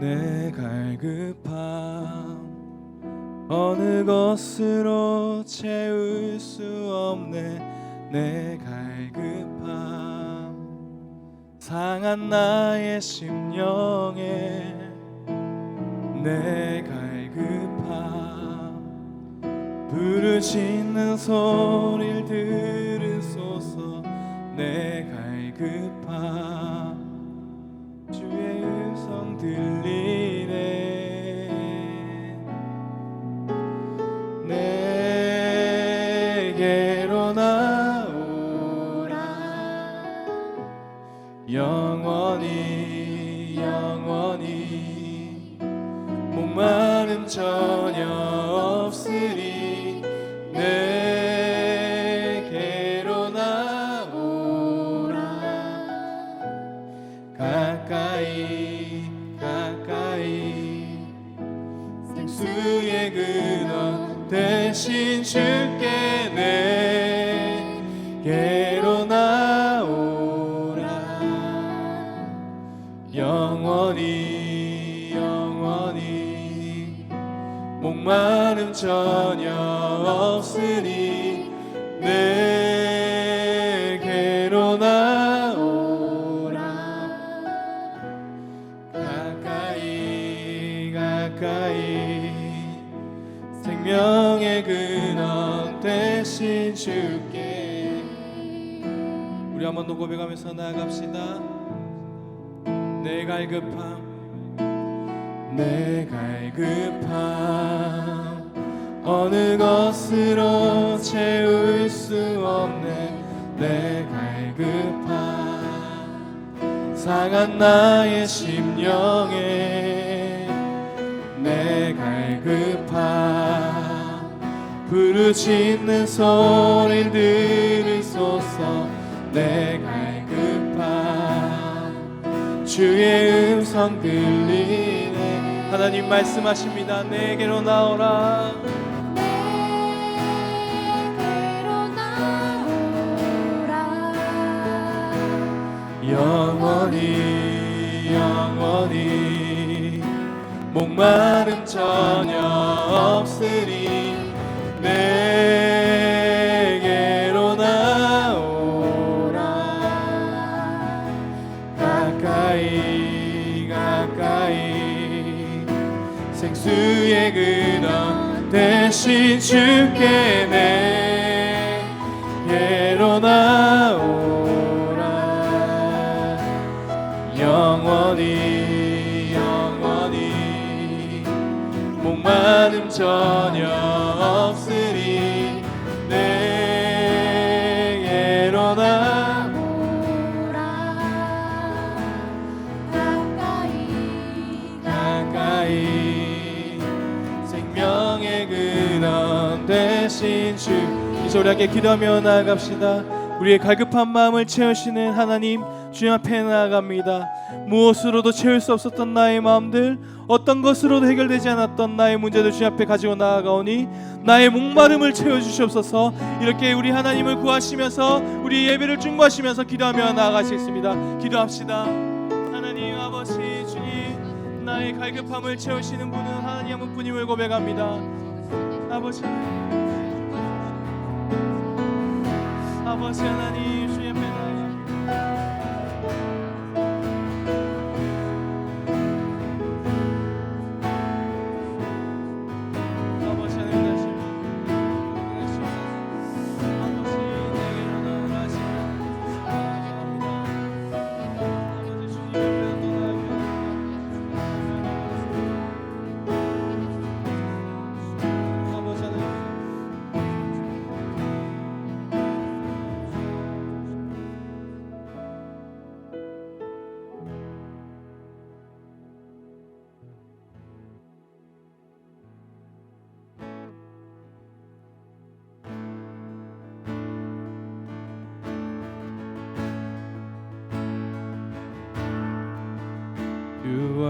내 갈급함. 어느 것으로 채울 수 없네. 내 갈급함. 상한 나의 심령에 내 갈급함. 부르짖는 소리를 들으소서. 내 갈급함. 주의 음성 들리 생수의 근원 대신 주께 내게로 나오라. 영원히 영원히 목마름 전혀 대신 주께 우리 한번 더 고백하면서 나아갑시다. 내 갈급함. 내 갈급함. 어느 것으로 채울 수 없네. 내 갈급함. 상한 나의 심령에 내 갈급함 부르짖는 소리 들으소서. 내 갈급함. 주의 음성 들리네. 하나님 말씀하십니다. 내게로 나오라. 내게로 나오라. 영원히 영원히. 목마름 전혀 없으리 내게로 나오라. 가까이 가까이. 생수의 근원 대신 주께 내게로 나오라. 영원히 영원히. 목마름 전혀 함께 기도하며 나아갑시다. 우리의 갈급한 마음을 채우시는 하나님 주님 앞에 나아갑니다. 무엇으로도 채울 수 없었던 나의 마음들 어떤 것으로도 해결되지 않았던 나의 문제들 주님 앞에 가지고 나아가오니 나의 목마름을 채워 주시옵소서. 이렇게 우리 하나님을 구하시면서 우리 예배를 중보하시면서 기도하며 나아가시겠습니다. 기도합시다. 하나님 아버지 주님 나의 갈급함을 채우시는 분은 하나님 한 분임을 고백합니다. 아버지 아버지 하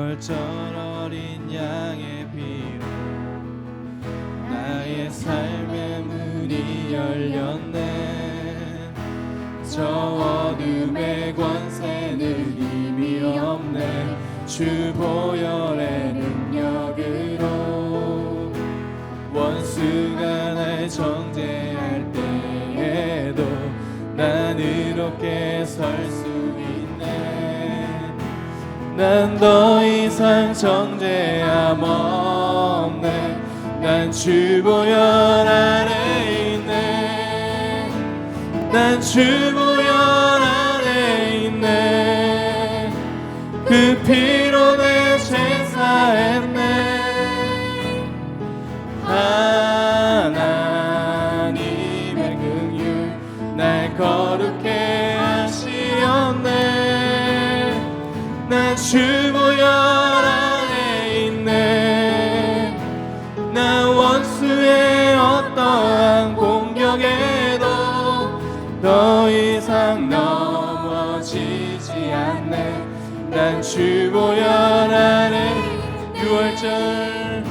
홀절 어린 양의 비로 나의 삶의 문이 열렸네. 저 어둠의 권세는 이미 없네. 주 보혈의 능력으로 원수가 날 정죄할 때에도 난 이롭게 설수 난 더 이상 정죄함 없네. 난 주보혈 안에 있네. 난 주보혈 안에 있네. 그 피로 내 제사했네 6월절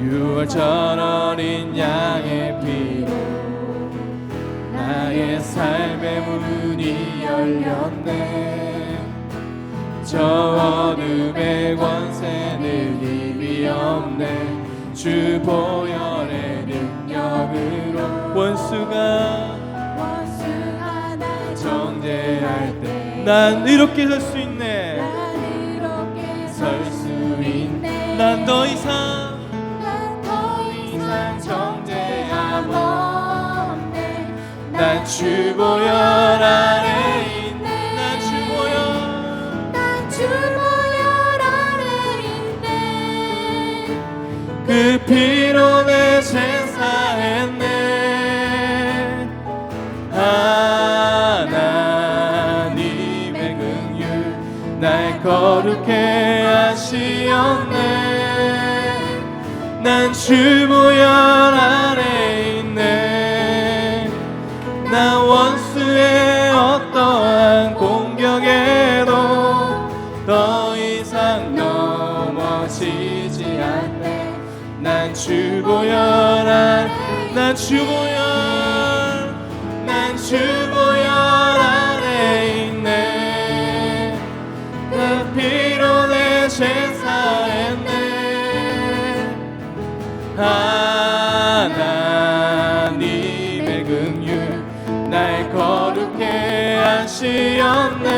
6월절 어린 양의 피로 나의 삶의 문이 열렸네. 저 어둠의 권세는 힘이 없네. 주 보혈의 능력으로 원수가 원수가 날 정죄할 때 난 이렇게 설수 있네. 난 이렇게 설수 난 더 이상 난 더 이상 정죄함 없네. 난 주보혈 안에 있네. 난 주보혈. 난 주보혈 안에 있네. 그 피로 내제 날 거룩해 하시었네. 난 주보혈 안에 있네. 나 원수의 어떠한 공격에도 더 이상 넘어지지 않네. 난 주보혈 안난 주보혈 하나님의 긍휼 날 거룩해 하시었네.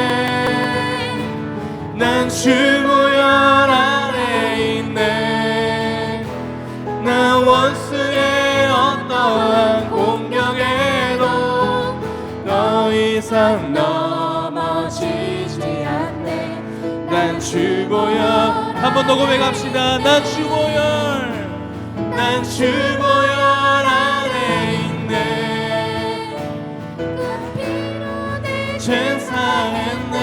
난 주보혈 안에 있네. 나 원수의 어떠한 공격에도 더 이상 넘어지지 않네. 난 주보혈 한번 더 고백합시다. 난난 주보혈 안에 있네. 그내 제사했네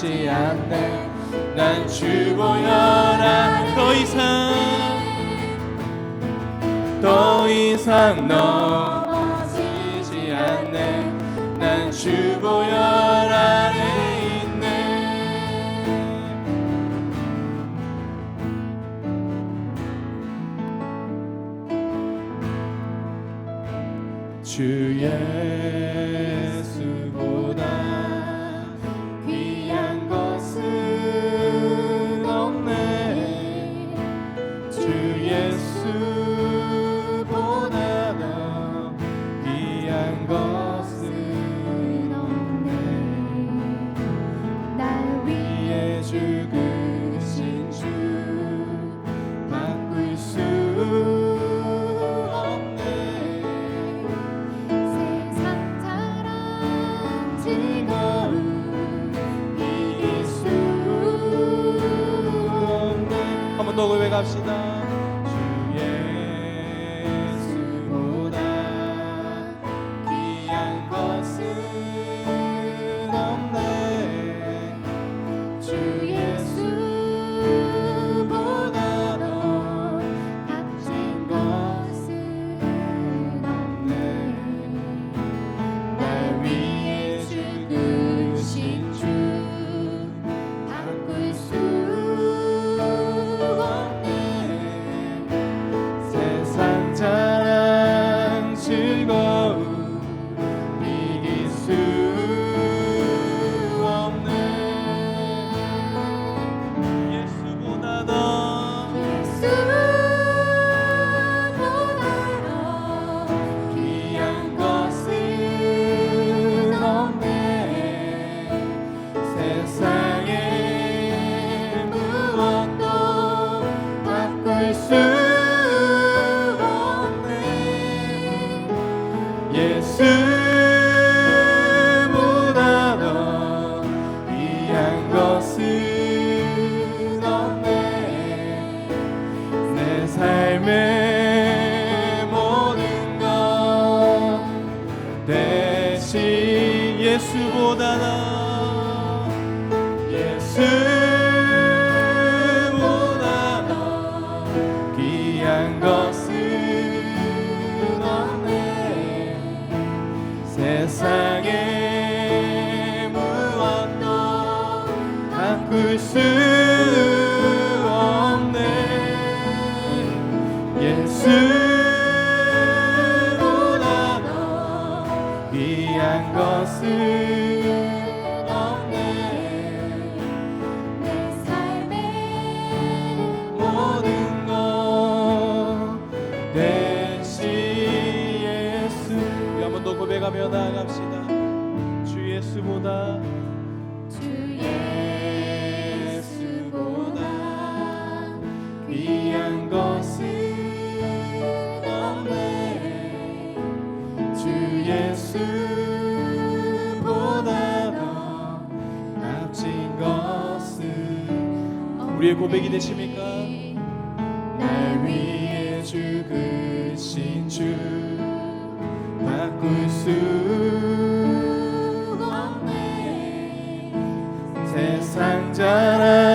넘어지지 않네 난 주보혈 안에 더 이상 더 이상 넘 고백합시다 예 고백하며 나아갑시다. 주 예수보다. 주 예수보다 귀한 것은 없네. 주 예수보다 더 값진 것은 우리의 고백이 되십니까? 세상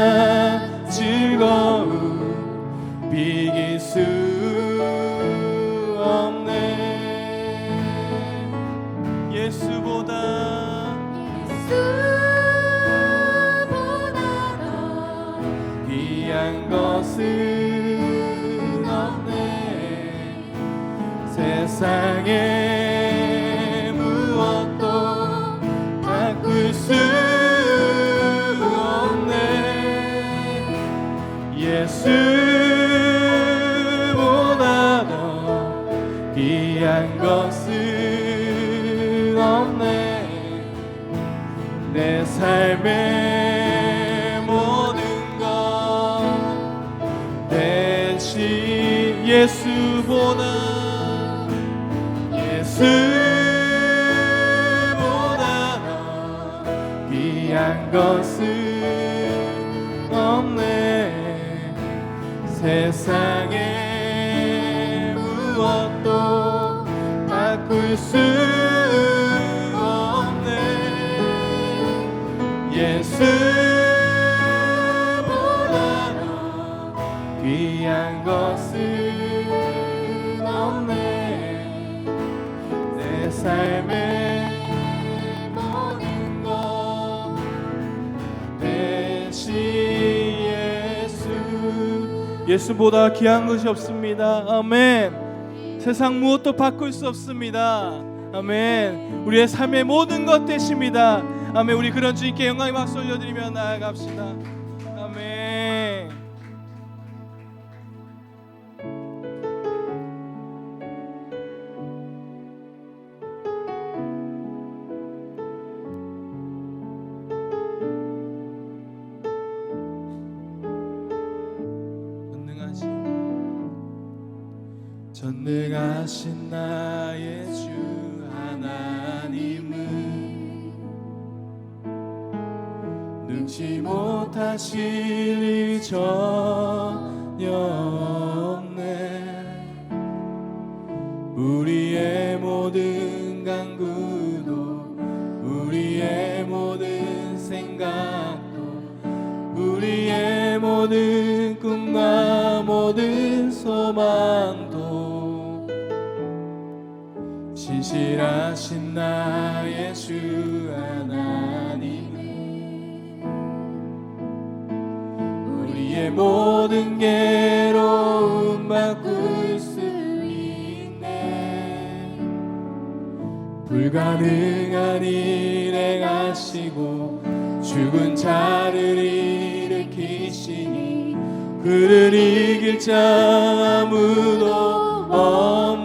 예수 보다 더 귀한 것은 없네. 내 삶의 바꿀 수 없네. 예수 보다 더 귀한 것은 없네. 내 삶의 모든 것 대신 예수. 예수보다 귀한 것이 없습니다. 아멘 세상 무엇도 바꿀 수 없습니다. 아멘. 우리의 삶의 모든 것 되십니다. 아멘. 우리 그런 주님께 영광의 박수 올려드리며 나아갑시다. 아멘 신실하신 나의 주 하나님은 우리의 모든 괴로움 바꿀 수 있네. 불가능한 일 행하시고 죽은 자를 일으키시니 그를 이길 자 아무도 없네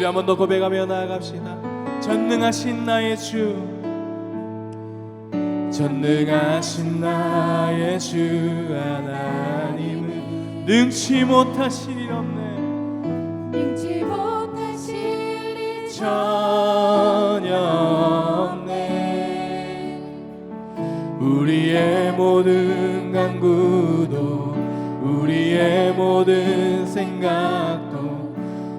우리 한번 더 고백하며 나아갑시다. 전능하신 나의 주. 전능하신 나의 주 하나님은 능치 못하신 일 없네. 능지 못하실 일 전혀 없네. 우리의 모든 간구도 우리의 모든 생각도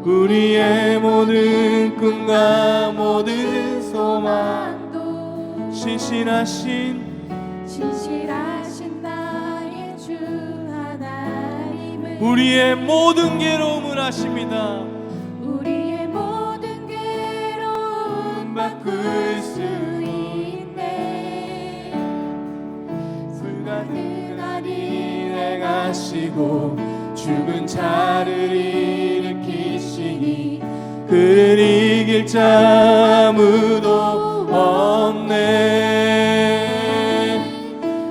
우리의 모든 꿈과 모든 소망 소망도 신실하신 진실하신 나의 주 하나님은 우리의 모든 괴로움을 아십니다. 우리의 모든 괴로움 바꿀 수 있네. 불가능한 일을 하시고 죽은 자를 일으키시니 그를 이길 자 아무도 없네.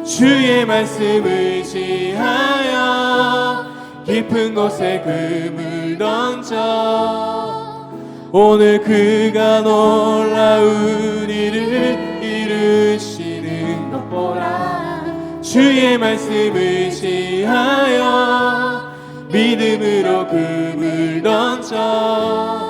주의 말씀을 지하여 깊은 곳에 금을 던져. 오늘 그가 놀라운 일을 이루시는 것 보라. 주의 말씀을 지하여 믿음으로 금을 던져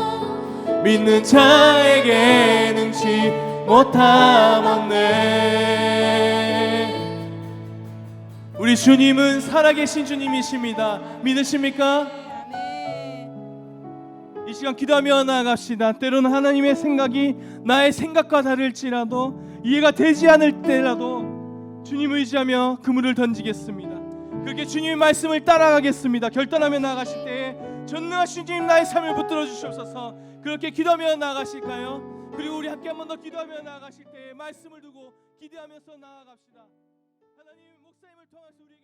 믿는 자에게 능치 못함 없네 우리 주님은 살아계신 주님이십니다 믿으십니까? 이 시간 기도하며 나아갑시다. 때로는 하나님의 생각이 나의 생각과 다를지라도 이해가 되지 않을 때라도 주님 의지하며 그물을 던지겠습니다. 그렇게 주님의 말씀을 따라가겠습니다. 결단하며 나아가실 때에 전능하신 주님 나의 삶을 붙들어 주시옵소서. 그렇게 기도하며 나아가실까요? 그리고 우리 함께 한 번 더 기도하며 나아가실 때에 말씀을 두고 기대하면서 나아갑시다. 하나님 목사님을 통해서 말